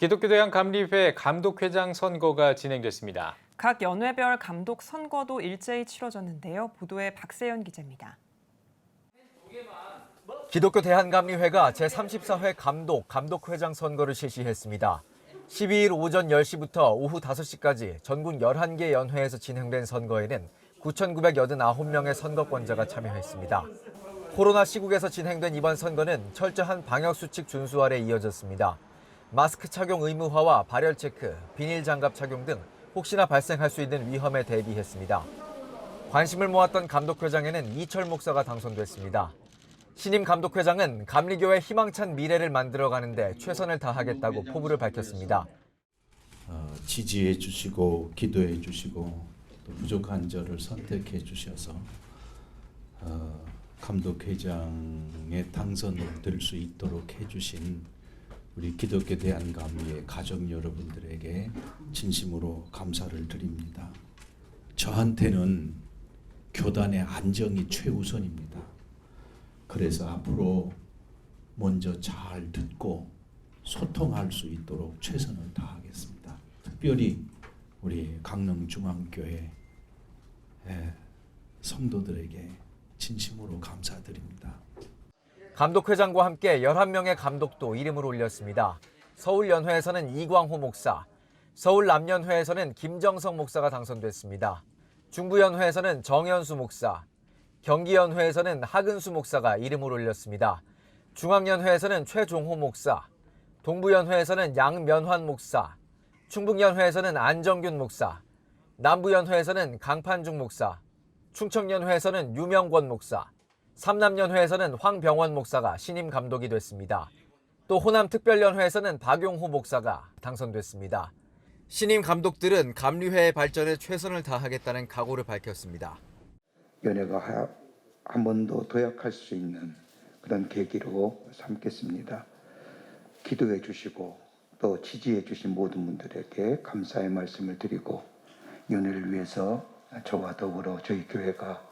기독교대학 감리회 감독회장 선거가 진행됐습니다. 각 연회별 감독 선거도 일제히 치러졌는데요. 보도에 박세연 기자입니다. 기독교 대한감리회가 제34회 감독, 감독회장 선거를 실시했습니다. 12일 오전 10시부터 오후 5시까지 전국 11개 연회에서 진행된 선거에는 9,989명의 선거권자가 참여했습니다. 코로나 시국에서 진행된 이번 선거는 철저한 방역수칙 준수 아래 이어졌습니다. 마스크 착용 의무화와 발열 체크, 비닐 장갑 착용 등 혹시나 발생할 수 있는 위험에 대비했습니다. 관심을 모았던 감독회장에는 이철 목사가 당선됐습니다. 신임 감독회장은 감리교회 희망찬 미래를 만들어가는데 최선을 다하겠다고 포부를 밝혔습니다. 어, 지지해 주시고 기도해 주시고 또 부족한 저를 선택해 주셔서 어, 감독회장에 당선될 수 있도록 해주신 우리 기독교 대한감리의 가족 여러분들에게 진심으로 감사를 드립니다. 저한테는 교단의 안정이 최우선입니다. 그래서 앞으로 먼저 잘 듣고 소통할 수 있도록 최선을 다하겠습니다. 특별히 우리 강릉중앙교회 의 성도들에게 진심으로 감사드립니다. 감독회장과 함께 11명의 감독도 이름을 올렸습니다. 서울연회에서는 이광호 목사, 서울남연회에서는 김정성 목사가 당선됐습니다. 중부연회에서는 정현수 목사, 경기연회에서는 하근수 목사가 이름을 올렸습니다. 중앙연회에서는 최종호 목사, 동부연회에서는 양면환 목사, 충북연회에서는 안정균 목사, 남부연회에서는 강판중 목사, 충청연회에서는 유명권 목사, 삼남연회에서는 황병원 목사가 신임 감독이 됐습니다. 또 호남특별연회에서는 박용호 목사가 당선됐습니다. 신임 감독들은 감리회의 발전에 최선을 다하겠다는 각오를 밝혔습니다. 연예가 한번더 도약할 수 있는 그런 계기로 삼겠습니다. 기도해 주시고 또 지지해 주신 모든 분들에게 감사의 말씀을 드리고 연예를 위해서 저와 더불어 저희 교회가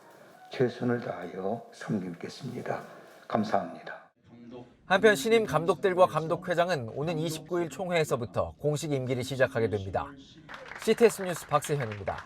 최선을 다하여 섬기겠습니다. 감사합니다. 한편 신임 감독들과 감독회장은 오는 29일 총회에서부터 공식 임기를 시작하게 됩니다. CTS 뉴스 박세현입니다.